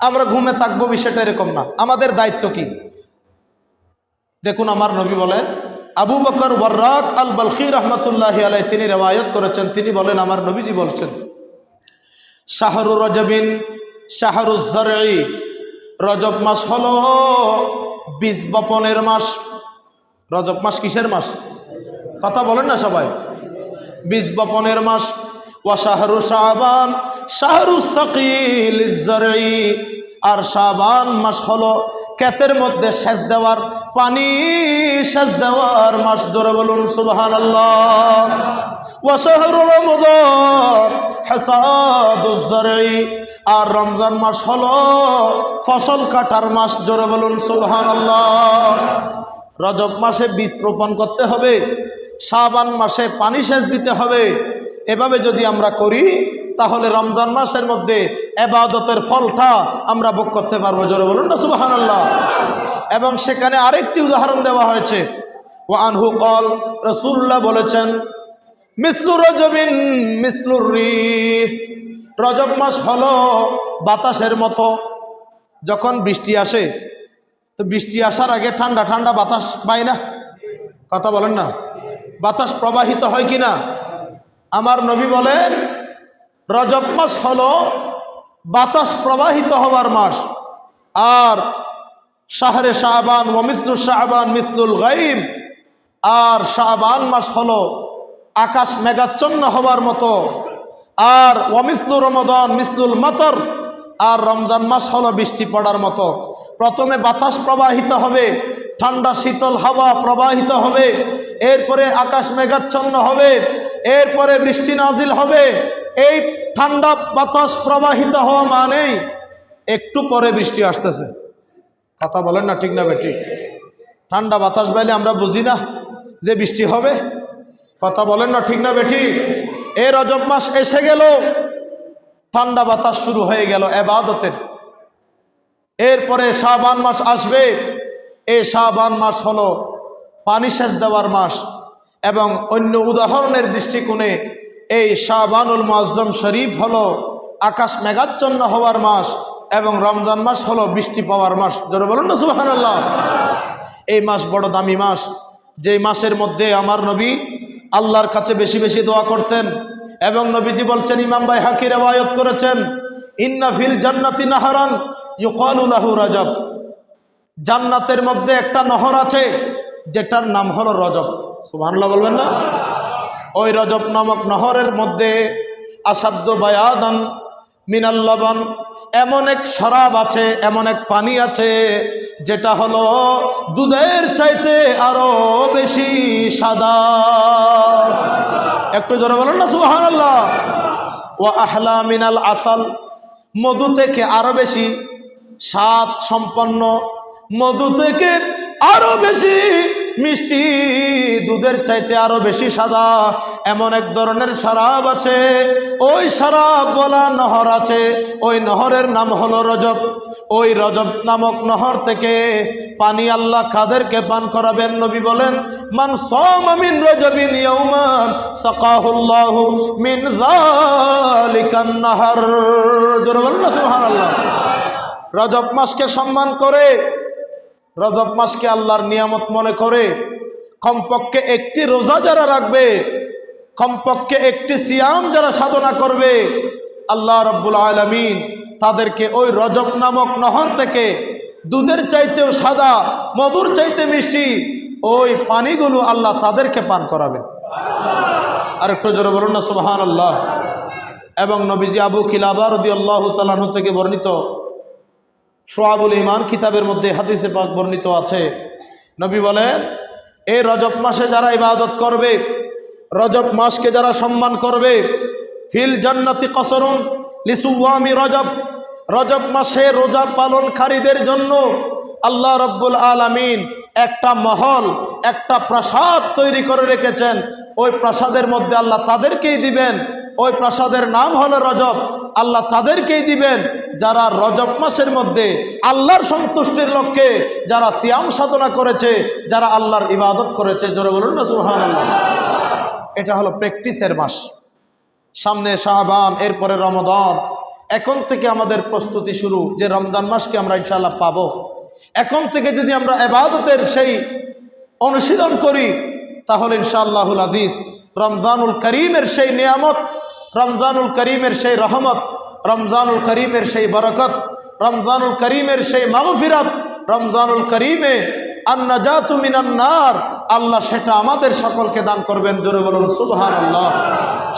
আমরা ঘুমে থাকব বিষয়টা এরকম না। আমাদের দায়িত্ব কি? দেখুন, আমার নবী বলেন, আবু বকর ওয়ার্রাক আল বলখি রহমতুল্লাহ আলাই তিনি রেওয়ায়ত করেছেন। তিনি বলেন, আমার নবীজি বলছেন, শাহরু রজবিন শাহরুজরি রজব মাস হল বীজ বপনের মাস। রজব মাস কিসের মাস? কথা বলেন না সবাই। বীজ বপনের মাস। ওয়া শাহরু শাহবান শাহরু সকিল আর শাবান মাস হলো ক্ষেতের মধ্যে সেচ দেওয়ার পানি সেচ দেওয়ার মাস। জোরে বলুন সুবহান আল্লাহ আর রমজান মাস হলো ফসল কাটার মাস। জোরে বলুন সুবহান আল্লাহ রজব মাসে বীজ রোপণ করতে হবে, শাবান মাসে পানি সেচ দিতে হবে। এভাবে যদি আমরা করি তাহলে রমজান মাসের মধ্যে এবাদতের ফলটা আমরা ভোগ করতে পারব। জোরে বলুন না সুবাহান আল্লাহ এবং সেখানে আরেকটি উদাহরণ দেওয়া হয়েছে। ও আনহু কল রসুল্লাহ বলেছেন, মিসলু রজবিন মিসলুর রি রজব মাস হলো বাতাসের মতো। যখন বৃষ্টি আসে, তো বৃষ্টি আসার আগে ঠান্ডা ঠান্ডা বাতাস পায় না? কথা বলেন না। বাতাস প্রবাহিত হয় কি না আমার নবী বলেন রজব মাস হলো বাতাস প্রবাহিত হওয়ার মাস। আর শাহরে শাহবান ও মিসলুল শাহবান মিসলুল গাইম আর শাহবান মাস হলো আকাশ মেঘাচ্ছন্ন হওয়ার মতো। আর ওমিসলু রমদন মিসলুল মাতর। আর রমজান মাস হলো বৃষ্টি পড়ার মতো। প্রথমে বাতাস প্রবাহিত হবে, ঠান্ডা শীতল হাওয়া প্রবাহিত হবে, এরপরে আকাশ মেঘাচ্ছন্ন হবে, এরপরে বৃষ্টি নাজিল হবে এই ঠান্ডা বাতাস প্রবাহিত হওয়া মানেই একটু পরে বৃষ্টি আসতেছে। কথা বলেন না, ঠিক না বেটি ঠান্ডা বাতাস বাইলে আমরা বুঝি না যে বৃষ্টি হবে। কথা বলেন না, ঠিক না বেটি এ রজব মাস এসে গেল, ঠান্ডা বাতাস শুরু হয়ে গেল এবাদতের। এরপরে শাবান মাস আসবে। এই শাবান মাস হলো পানি সেচ দেওয়ার মাস এবং অন্য উদাহরণের দৃষ্টিকোণে এই শাবানুল মুআজ্জম শরীফ হলো আকাশ মেঘাচ্ছন্ন হওয়ার মাস এবং রমজান মাস হলো বৃষ্টি পাওয়ার মাস। জোরে বলুন না, সুবহানাল্লাহ। এই মাস বড় দামি মাস। যেই মাসের মধ্যে আমার নবী আল্লাহর কাছে বেশি বেশি দোয়া করতেন এবং নবীজি বলছেন, ইমাম ভাই হাকির রেওয়ায়ত করেছেন, ইন্না ফিল জান্নাতি নাহারান ইউকালুলাহু রজব। জান্নাতের মধ্যে একটা নহর আছে, যেটার নাম হলো রজব। সুবহানাল্লাহ বলবেন না? ওই রজব নামক নহরের মধ্যে আসাধ্য বায়াদান মিনাল্লবন এমন এক শরাব আছে, এমন এক পানি আছে, যেটা হলো দুধের চাইতে আরও বেশি সাদা। একটু জোরে বলেন না সুহান আল্লাহ ও আহলা মিনাল আসাল, মধু থেকে আরও বেশি স্বাদ সম্পন্ন, মধু থেকে আরও বেশি মিষ্টি দুধের চাইতে আরও বেশি সাদা। এমন এক ধরনের শরাব আছে। ওই শরাব বলা নহর আছে। ওই নহরের নাম হলো রজব। ওই রজব নামক নহর থেকে পানি আল্লাহ কাদেরকে পান করাবেন। নবী বলেন, মান সমিন রজবিন ইয়ৌমান সকাহুল্লাহ মিন নাহার। জোরে বলুন না, সুবহানাল্লাহ। রজব মাসকে সম্মান করে রজব মাসকে আল্লাহর নিয়ামত মনে করে, কমপক্ষে একটি রোজা যারা রাখবে, কমপক্ষে একটি সিয়াম যারা সাধনা করবে, আল্লাহ রব্বুল আলমিন তাদেরকে ওই রজব নামক নহর থেকে দুধের চাইতেও সাদা, মধুর চাইতে মিষ্টি ওই পানিগুলো আল্লাহ তাদেরকে পান করাবেন। আর একটু জোরে বলুন না সুবাহান আল্লাহ এবং নবীজি আবু খিলাবার রদি আল্লাহ তালাহু থেকে বর্ণিত সোয়াবুল ইমান কিতাবের মধ্যে হাদিসে পাক বর্ণিত আছে। নবী বলেন এই রজব মাসে যারা ইবাদত করবে, রজব মাসকে যারা সম্মান করবে, ফিল জান্নাতি কসরুন লিসুয়ামি রজব। রজব মাসে রোজা পালনকারীদের জন্য আল্লাহ রব্বুল আলামিন একটা মহল, একটা প্রাসাদ তৈরি করে রেখেছেন। ওই প্রাসাদের মধ্যে আল্লাহ তাদেরকেই দিবেন। ওই প্রাসাদের নাম হলো রজব। আল্লাহ তাদেরকেই দিবেন যারা রজব মাসের মধ্যে আল্লাহর সন্তুষ্টির লক্ষ্যে যারা সিয়াম সাধনা করেছে, যারা আল্লাহর ইবাদত করেছে। জোরে বলুন না সুহান এটা হলো প্র্যাকটিসের মাস। সামনে শাহবান, এরপরে রমদান এখন থেকে আমাদের প্রস্তুতি শুরু, যে রমজান মাসকে আমরা ইনশাল্লাহ পাবো। এখন থেকে যদি আমরা এবাদতের সেই অনুশীলন করি, তাহলে ইনশাআল্লাহুল আজিজ রমজানুল করিমের সেই নিয়ামত রমজানুল করিমের সেই রহমত, রমজানুল করিমের সেই বরকত, রমজানুল করিমের সেই মাগফিরাত, রমজানুল করিমে আল্লাহ সেটা আমাদের সকলকে দান করবেন, জোরে বলুন সুবহান আল্লাহ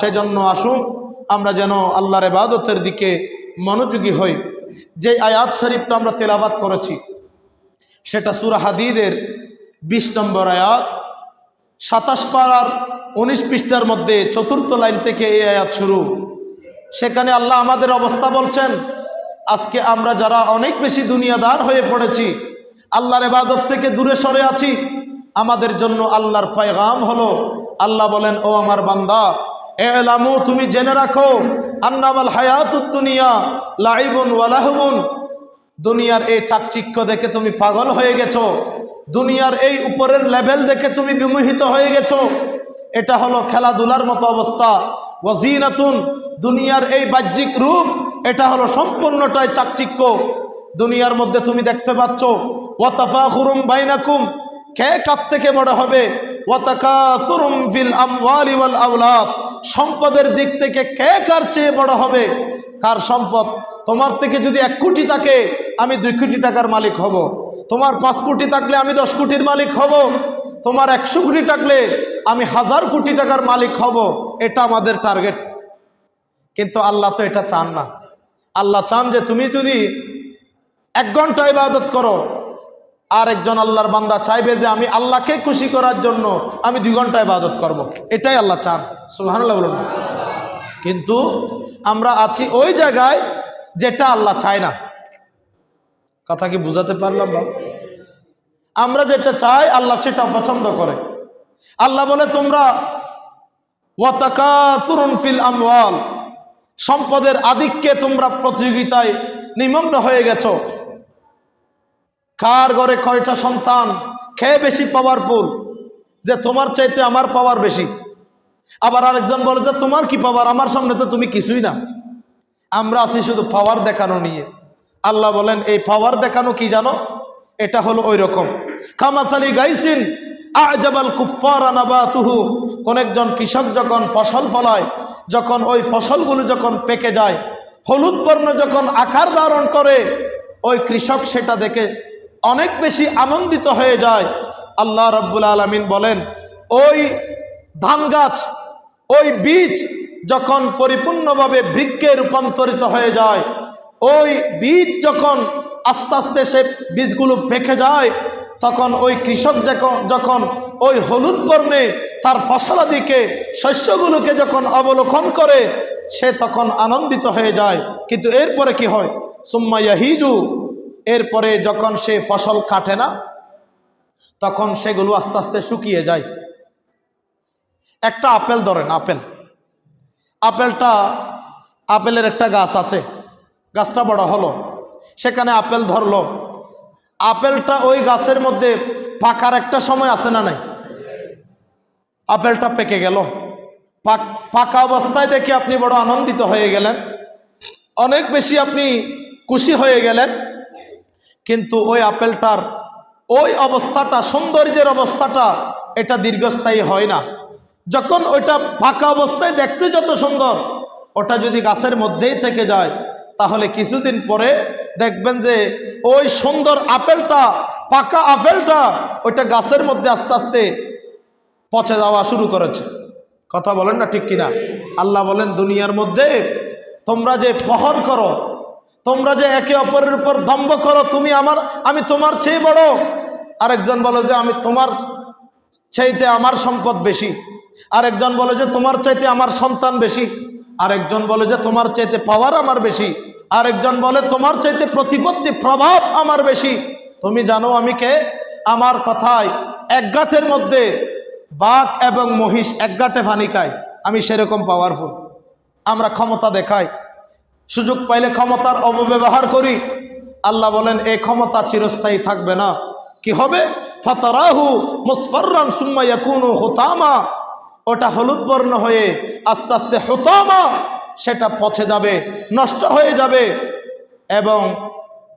সেই জন্য আসুন, আমরা যেন আল্লাহর এবাদতের দিকে মনোযোগী হই। যে আয়াত শরীফটা আমরা তেলাবাত করেছি, সেটা সুরা হাদিদের বিশ নম্বর আয়াত, সাতাশ পাড়ার উনিশ পৃষ্ঠার মধ্যে চতুর্থ লাইন থেকে এই আয়াত শুরু। সেখানে আল্লাহ আমাদের অবস্থা বলছেন, আজকে আমরা যারা অনেক বেশি দুনিয়াদার হয়ে পড়েছি, আল্লাহর এবাদত থেকে দূরে সরে আছি, আমাদের জন্য আল্লাহর পায়গাম হলো, আল্লাহ বলেন, ও আমার বান্দা, এলামু, তুমি জেনে রাখো, আন্নামাল হায়াতুদ দুনিয়া লাইবুন ওয়ালাহবুন দুনিয়ার এই চাকচিক্য দেখে তুমি পাগল হয়ে গেছো, দুনিয়ার এই উপরের লেভেল দেখে তুমি বিমোহিত হয়ে গেছো এটা হলো খেলাধুলার মতো অবস্থা। ওয়াজিনাতুন, দুনিয়ার এই বাহ্যিক রূপ, এটা হলো সম্পূর্ণটাই চাকচিক্য। দুনিয়ার মধ্যে তুমি দেখতে পাচ্ছ ওয়াতাফা হুরুম বাইনাকুম, কে কার থেকে বড় হবে? ওয়াতাকাসুরুম ফিল আমওয়ালি ওয়াল আওলাদ, সম্পদের দিক থেকে কে কার চেয়ে বড় হবে? কার সম্পদ? তোমার থেকে যদি এক কোটি থাকে, আমি দুই কোটি টাকার মালিক হব। তোমার পাঁচ কোটি থাকলে আমি দশ কোটির মালিক হব। তোমার একশো কোটি থাকলে আমি হাজার কোটি টাকার মালিক হব, এটা আমাদের টার্গেট কিন্তু আল্লাহ তো এটা চান না। আল্লাহ চান যে তুমি যদি এক ঘণ্টা ইবাদত করো আর একজন আল্লাহর বান্দা চাইবে যে আমি আল্লাহকে খুশি করার জন্য আমি দুই ঘণ্টা ইবাদত করব। এটাই আল্লাহ চান। সুহানুল্লাহ বলুন কিন্তু আমরা আছি ওই জায়গায় যেটা আল্লাহ চায় না। কথা কি বুঝাতে পারলাম বাবা আমরা যেটা চাই, আল্লাহ সেটা পছন্দ করে। আল্লাহ বলে, তোমরা ফিল আমওয়াল, সম্পদের আধিক্যে তোমরা প্রতিযোগিতায় নিমগ্ন হয়ে গেছ। কার ঘরে কয়টা সন্তান খেয়ে বেশি পাওয়ারফুল যে তোমার চাইতে আমার পাওয়ার বেশি? আবার আরেকজন বলে, যে তোমার কি পাওয়ার আমার সামনে তো তুমি কিছুই না। আমরা আছি শুধু পাওয়ার দেখানো নিয়ে। আল্লাহ বলেন, এই পাওয়ার দেখানো কি জানো? এটা হলো ওই রকম কামাতালি গাইসিন আজাবাল কুফার আনাবাতুহু কোন একজন কৃষক যখন ফসল ফলায়, যখন ওই ফসলগুলো যখন পেকে যায়, হলুদ বর্ণ যখন আকার ধারণ করে, ওই কৃষক সেটা দেখে অনেক বেশি আনন্দিত হয়ে যায়। আল্লাহ রব্বুল আলমিন বলেন, ওই ধান গাছ, ওই বীজ যখন পরিপূর্ণভাবে বৃক্ষে রূপান্তরিত হয়ে যায়, ওই বীজ যখন আস্তে আস্তে সে বীজগুলো পেকে যায় তখন ওই কৃষক যখন ওই হলুদ বর্ণে তার ফসলাদিকে, শস্যগুলোকে যখন অবলোকন করে, সে তখন আনন্দিত হয়ে যায়। কিন্তু এরপরে কি হয়? সুম্মা ইয়াহিজু, এরপরে যখন সে ফসল কাটে না, তখন সেগুলো আস্তে আস্তে শুকিয়ে যায়। একটা আপেল ধরেন, আপেল। আপেলটা, আপেলের একটা গাছ আছে। গাছটা বড় হলো। সেখানে আপেল ধরলো। আপেলটা ওই গাছের মধ্যে পাকার একটা সময় আছে না নাই? আপেলটা পেকে গেল। পাক- অবস্থায় দেখে আপনি বড় আনন্দিত হয়ে গেলেন। অনেক বেশি আপনি খুশি হয়ে গেলেন। কিন্তু ওই আপেলটার ওই অবস্থাটা, সৌন্দর্যের অবস্থাটা এটা দীর্ঘস্থায়ী হয় না। যখন ওইটা ফাঁকা অবস্থায় দেখতে যত সুন্দর, ওটা যদি গাছের মধ্যেই থেকে যায় তাহলে কিছুদিন পরে দেখবেন যে ওই সুন্দর আপেলটা, পাকা আপেলটা ওইটা গাছের মধ্যে আস্তে আস্তে পচে যাওয়া শুরু করেছে। কথা বলেন না ঠিক কিনা? আল্লাহ বলেন, দুনিয়ার মধ্যে তোমরা যে ফহর করো, তোমরা যে একে অপরের উপর দম্ভ করো, তুমি আমার, আমি তোমার চেয়ে বড়। আরেকজন বলে যে, আমি তোমার চাইতে আমার সম্পদ বেশি। আরেকজন বলে যে, তোমার চাইতে আমার সন্তান বেশি। আরেকজন বলে যে, তোমার চাইতে পাওয়ার আমার বেশি। আরেকজন বলে, তোমার চাইতে প্রতিপত্তি প্রভাব আমার বেশি। তুমি জানো আমি কে? আমার কথায় এক মধ্যে বাঘ এবং মহিষ এক ফানি খায়। আমি সেরকম পাওয়ারফুল আমরা ক্ষমতা দেখাই। সুযোগ পাইলে ক্ষমতার অপব্যবহার করি। আল্লাহ বলেন এই ক্ষমতা চিরস্থায়ী থাকবে না। কি হবে? ফাতারাহু মুসফাররান সুম্মা ইয়াকুনু হুতামা। ওটা হলুদ বর্ণ হয়ে আস্তে আস্তে হুতামা। সেটা পচে যাবে, নষ্ট হয়ে যাবে এবং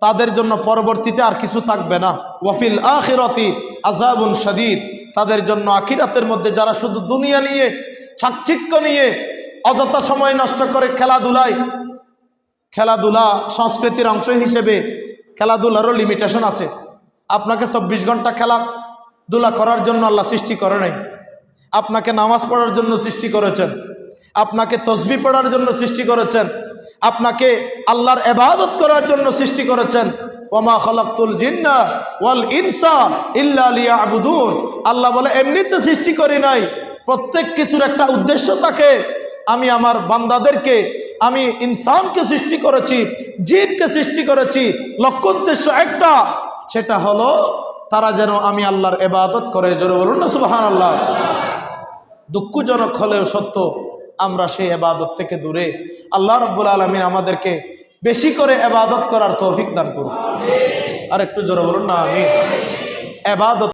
তাদের জন্য পরবর্তীতে আর কিছু থাকবে না। ওয়াফিল আখিরতি আজাবুন শদীদ। তাদের জন্য আখিরাতের মধ্যে যারা শুধু দুনিয়া নিয়ে চাকচিক্য নিয়ে অযথা সময় নষ্ট করে খেলাধুলায়, খেলাধুলা সংস্কৃতির অংশ হিসেবে খেলাধুলারও লিমিটেশন আছে। আপনাকে চব্বিশ ঘণ্টা খেলাধুলা করার জন্য আল্লাহ সৃষ্টি করে নাই। আপনাকে নামাজ পড়ার জন্য সৃষ্টি করেছেন। আপনাকে তসবি পড়ার জন্য সৃষ্টি করেছেন। আপনাকে আল্লাহর এবাদত করার জন্য সৃষ্টি করেছেন। ওমা খলাকুল জিন্না ওয়াল ইনসা ইল্লা লিয়াবুদুন। আল্লাহ বলে, এমনিতে সৃষ্টি করি নাই। প্রত্যেক কিছুর একটা উদ্দেশ্য থাকে। আমি আমার বান্দাদেরকে, আমি ইনসানকে সৃষ্টি করেছি, জিনকে সৃষ্টি করেছি। লক্ষ্য উদ্দেশ্য একটা, সেটা হলো তারা যেন আমি আল্লাহর এবাদত করে। জোরে বলুন না সুবাহান আল্লাহ দুঃখজনক হলেও সত্য। আমরা সেই এবাদত থেকে দূরে। আল্লাহ রব্বুল আলমিন আমাদেরকে বেশি করে এবাদত করার তৌফিক দান করুন। আর একটু জোর বলুন না আমি এবাদত